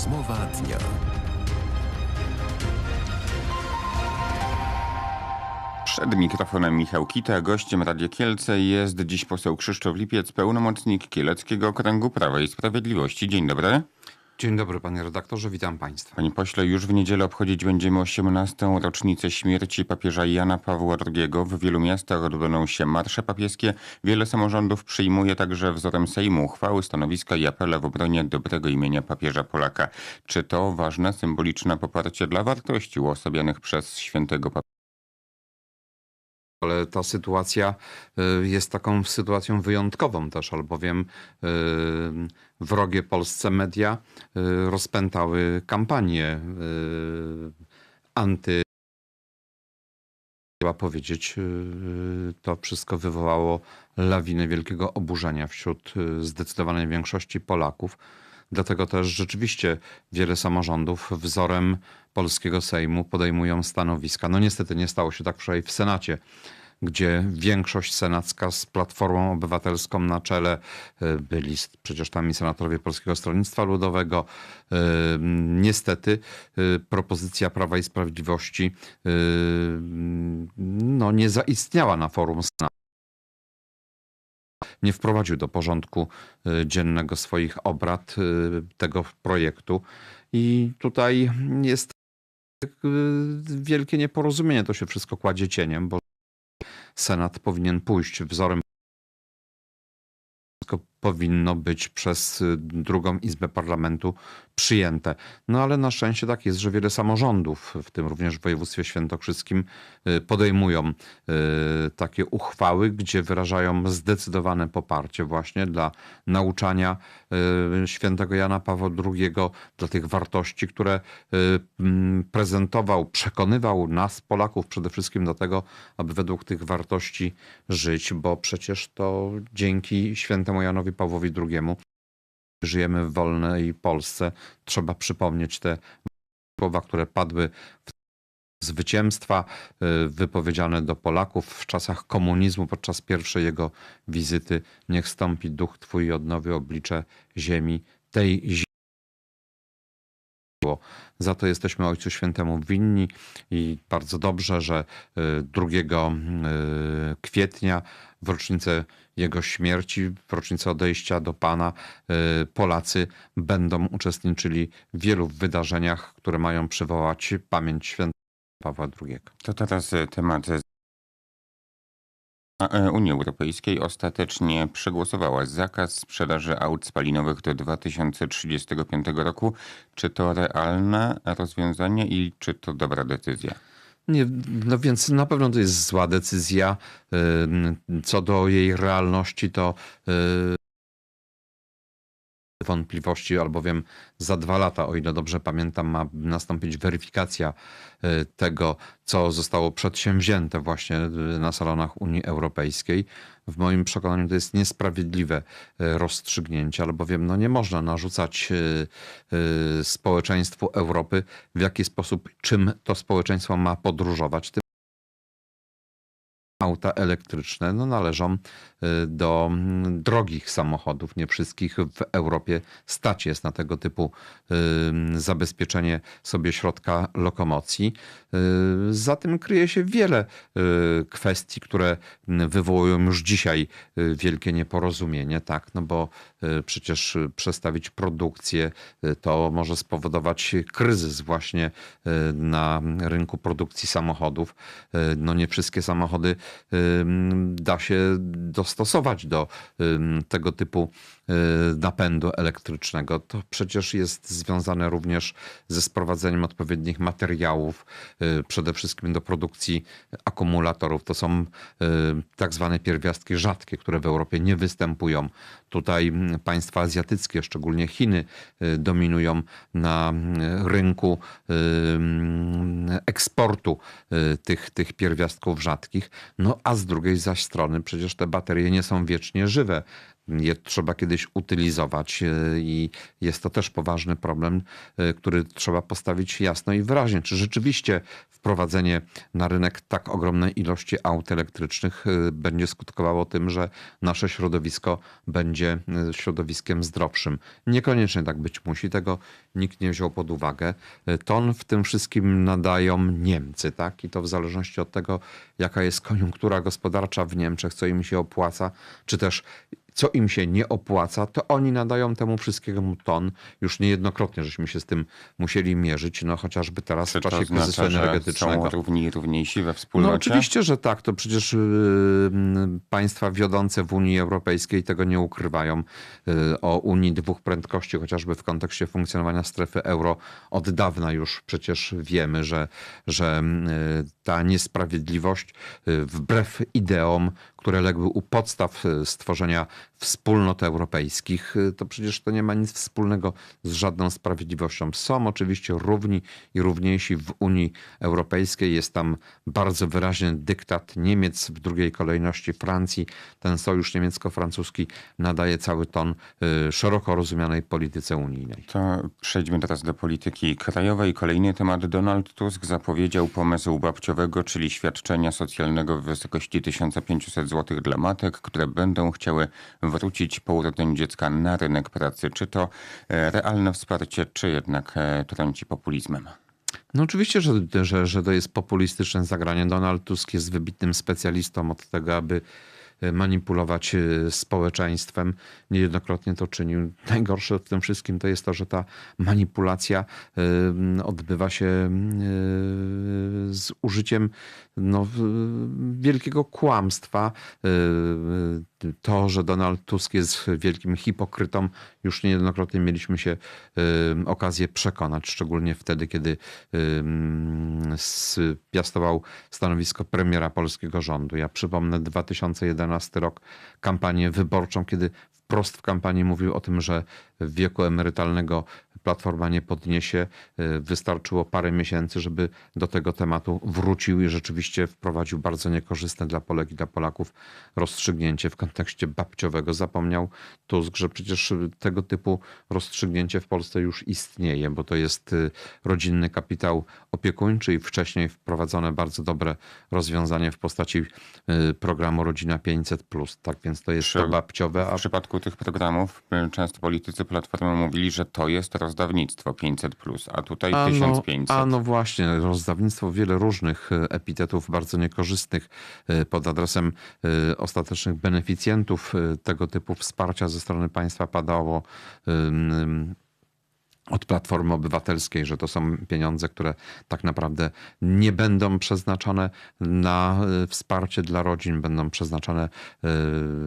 Rozmowa dnia. Przed mikrofonem Michał Kita, gościem Radia Kielce jest dziś poseł Krzysztof Lipiec, pełnomocnik Kieleckiego Okręgu Prawa i Sprawiedliwości. Dzień dobry. Dzień dobry panie redaktorze, witam państwa. Panie pośle, już w niedzielę obchodzić będziemy 18. rocznicę śmierci papieża Jana Pawła II. W wielu miastach odbędą się marsze papieskie. Wiele samorządów przyjmuje także wzorem Sejmu uchwały, stanowiska i apele w obronie dobrego imienia papieża Polaka. Czy to ważne, symboliczne poparcie dla wartości uosabianych przez świętego papieża? Ale ta sytuacja y, jest taką sytuacją wyjątkową też, albowiem y, wrogie Polsce media y, rozpętały kampanię anty. Trzeba powiedzieć, to wszystko wywołało lawinę wielkiego oburzenia wśród zdecydowanej większości Polaków. Dlatego też rzeczywiście wiele samorządów wzorem polskiego Sejmu podejmują stanowiska. No niestety nie stało się tak wczoraj w Senacie, gdzie większość senacka z Platformą Obywatelską na czele y, byli przecież tam i senatorowie Polskiego Stronnictwa Ludowego. Y, Niestety y, propozycja Prawa i Sprawiedliwości no, nie zaistniała na forum Senatu nie wprowadził do porządku y, dziennego swoich obrad y, tego projektu. I tutaj jest y, wielkie nieporozumienie. To się wszystko kładzie cieniem, bo Senat powinien pójść wzorem. Powinno być przez drugą Izbę Parlamentu przyjęte. No ale na szczęście tak jest, że wiele samorządów, w tym również w województwie świętokrzyskim, podejmują takie uchwały, gdzie wyrażają zdecydowane poparcie właśnie dla nauczania świętego Jana Pawła II, dla tych wartości, które prezentował, przekonywał nas, Polaków, przede wszystkim do tego, aby według tych wartości żyć, bo przecież to dzięki świętemu Janowi Pawłowi II żyjemy w wolnej Polsce. Trzeba przypomnieć te słowa, które padły w zwycięstwa wypowiedziane do Polaków w czasach komunizmu podczas pierwszej jego wizyty. Niech stąpi duch Twój i odnowi oblicze ziemi, tej ziemi. Za to jesteśmy Ojcu Świętemu winni i bardzo dobrze, że 2 kwietnia w rocznicę jego śmierci, rocznicę odejścia do Pana, Polacy będą uczestniczyli w wielu wydarzeniach, które mają przywołać pamięć świętego Pawła II. To teraz temat Unii Europejskiej ostatecznie przegłosowała zakaz sprzedaży aut spalinowych do 2035 roku. Czy to realne rozwiązanie i czy to dobra decyzja? Nie, no więc na pewno to jest zła decyzja. Co do jej realności, to wątpliwości, albowiem za dwa lata, o ile dobrze pamiętam, ma nastąpić weryfikacja tego, co zostało przedsięwzięte właśnie na salonach Unii Europejskiej. W moim przekonaniu to jest niesprawiedliwe rozstrzygnięcie, albowiem no nie można narzucać społeczeństwu Europy, w jaki sposób, czym to społeczeństwo ma podróżować auta elektryczne no, należą do drogich samochodów. Nie wszystkich w Europie stać jest na tego typu zabezpieczenie sobie środka lokomocji. Za tym kryje się wiele kwestii, które wywołują już dzisiaj wielkie nieporozumienie, tak? No bo przecież przestawić produkcję to może spowodować kryzys właśnie na rynku produkcji samochodów. No nie wszystkie samochody da się dostosować do tego typu napędu elektrycznego. To przecież jest związane również ze sprowadzeniem odpowiednich materiałów, przede wszystkim do produkcji akumulatorów. To są tak zwane pierwiastki rzadkie, które w Europie nie występują. Tutaj państwa azjatyckie, szczególnie Chiny, dominują na rynku eksportu tych, tych pierwiastków rzadkich. No a z drugiej zaś strony przecież te baterie nie są wiecznie żywe. Je trzeba kiedyś utylizować i jest to też poważny problem, który trzeba postawić jasno i wyraźnie. Czy rzeczywiście wprowadzenie na rynek tak ogromnej ilości aut elektrycznych y, będzie skutkowało tym, że nasze środowisko będzie y, środowiskiem zdrowszym. Niekoniecznie tak być musi, tego nikt nie wziął pod uwagę. Y, Ton w tym wszystkim nadają Niemcy, tak? I to w zależności od tego, jaka jest koniunktura gospodarcza w Niemczech, co im się opłaca, czy też co im się nie opłaca, to oni nadają temu wszystkiemu ton. Już niejednokrotnie żeśmy się z tym musieli mierzyć, no chociażby teraz Czy w czasie kryzysu oznacza, że energetycznego. są równi równiejsi we wspólnocie? No oczywiście, że tak. To przecież y, państwa wiodące w Unii Europejskiej tego nie ukrywają. Y, o Unii dwóch prędkości, chociażby w kontekście funkcjonowania strefy euro, od dawna już przecież wiemy, że, że y, ta niesprawiedliwość y, wbrew ideom, które legły u podstaw y, stworzenia wspólnot europejskich, to przecież to nie ma nic wspólnego z żadną sprawiedliwością. Są oczywiście równi i równiejsi w Unii Europejskiej. Jest tam bardzo wyraźny dyktat Niemiec, w drugiej kolejności Francji. Ten sojusz niemiecko-francuski nadaje cały ton y, szeroko rozumianej polityce unijnej. To przejdźmy teraz do polityki krajowej. Kolejny temat. Donald Tusk zapowiedział pomysł babciowego, czyli świadczenia socjalnego w wysokości 1500 zł dla matek, które będą chciały wrócić po urodzeniu dziecka na rynek pracy. Czy to e, realne wsparcie, czy jednak e, trąci populizmem? No oczywiście, że, że, że to jest populistyczne zagranie. Donald Tusk jest wybitnym specjalistą od tego, aby e, manipulować społeczeństwem. Niejednokrotnie to czynił. Najgorsze w tym wszystkim to jest to, że ta manipulacja odbywa się z użyciem no, wielkiego kłamstwa. To, że Donald Tusk jest wielkim hipokrytą, już niejednokrotnie mieliśmy się okazję przekonać, szczególnie wtedy, kiedy piastował stanowisko premiera polskiego rządu. Ja przypomnę 2011 rok, kampanię wyborczą, kiedy wprost w kampanii mówił o tym, że wieku emerytalnego Platforma nie podniesie. Y, Wystarczyło parę miesięcy, żeby do tego tematu wrócił i rzeczywiście wprowadził bardzo niekorzystne dla Polek i dla Polaków rozstrzygnięcie w kontekście babciowego. Zapomniał Tusk, że przecież tego typu rozstrzygnięcie w Polsce już istnieje, bo to jest y, rodzinny kapitał opiekuńczy i wcześniej wprowadzone bardzo dobre rozwiązanie w postaci y, programu Rodzina 500. Tak więc to jest Czy to babciowe, a W przypadku tych programów y, często politycy Platformy mówili, że to jest rozdawnictwo 500+, a tutaj A no, 1500. a no właśnie, rozdawnictwo, wiele różnych e, epitetów bardzo niekorzystnych e, pod adresem ostatecznych beneficjentów tego typu wsparcia ze strony państwa padało. Od Platformy Obywatelskiej, że to są pieniądze, które tak naprawdę nie będą przeznaczone na e, wsparcie dla rodzin, będą przeznaczone e,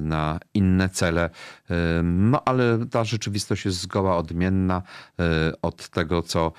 na inne cele. E, No ale ta rzeczywistość jest zgoła odmienna od tego, co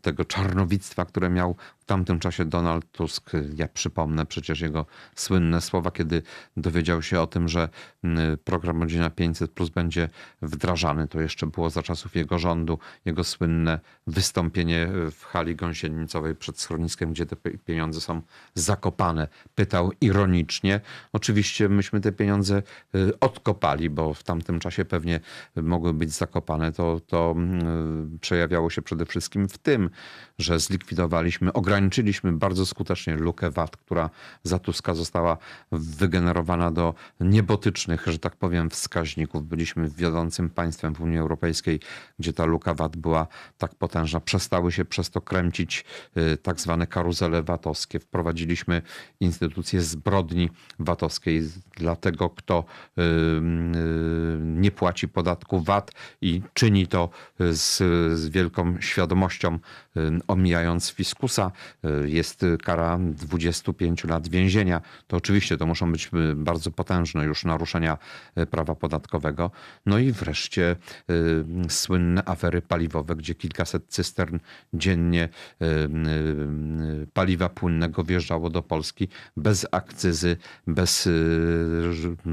tego czarnowictwa, które miał tamtym czasie Donald Tusk. Ja przypomnę przecież jego słynne słowa, kiedy dowiedział się o tym, że m, program Rodzina 500 Plus będzie wdrażany. To jeszcze było za czasów jego rządu. Jego słynne wystąpienie w hali gąsienicowej przed schroniskiem, gdzie te pieniądze są zakopane. Pytał ironicznie. Oczywiście myśmy te pieniądze y, odkopali, bo w tamtym czasie pewnie mogły być zakopane. To, to mm, przejawiało się przede wszystkim w tym, że zlikwidowaliśmy, ograniczyliśmy bardzo skutecznie lukę VAT, która za Tuska została wygenerowana do niebotycznych, że tak powiem, wskaźników. Byliśmy wiodącym państwem w Unii Europejskiej, gdzie ta luka VAT była tak potężna. Przestały się przez to kręcić y, tak zwane karuzele VAT-owskie. Wprowadziliśmy instytucję zbrodni VAT-owskiej dla tego, kto y, y, nie płaci podatku VAT i czyni to z, wielką świadomością, omijając fiskusa. Y, Jest kara 25 lat więzienia. To oczywiście to muszą być y, bardzo potężne już naruszenia y, prawa podatkowego. No i wreszcie słynne afery paliwowe, gdzie kilkaset cystern dziennie paliwa płynnego wjeżdżało do Polski bez akcyzy, bez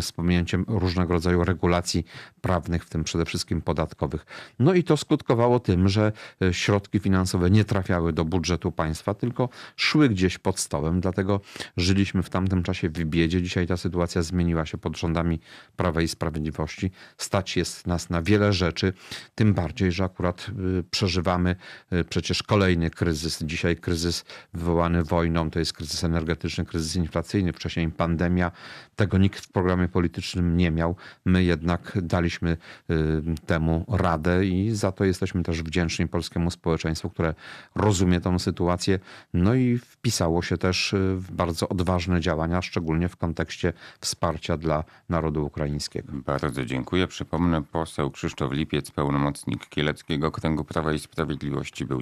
z pominięciem różnego rodzaju regulacji prawnych, w tym przede wszystkim podatkowych. No i to skutkowało tym, że środki finansowe nie trafiały do budżetu państwa, tylko szły gdzieś pod stołem. Dlatego żyliśmy w tamtym czasie w biedzie. Dzisiaj ta sytuacja zmieniła się pod rządami Prawa i Sprawiedliwości. Stać jest nas na wiele rzeczy, tym bardziej, że akurat y, przeżywamy y, przecież kolejny kryzys. Dzisiaj kryzys wywołany wojną, to jest kryzys energetyczny, kryzys inflacyjny, wcześniej pandemia. Tego nikt w programie politycznym nie miał. My jednak daliśmy y, temu radę i za to jesteśmy też wdzięczni polskiemu społeczeństwu, które rozumie tą sytuację, no i wpisało się też y, w bardzo odważne działania, szczególnie w kontekście wsparcia dla narodu ukraińskiego. Bardzo dziękuję. Przypomnę, poseł Krzysztof Lipiec, pełnomocnik Kieleckiego Kręgu Prawa i Sprawiedliwości był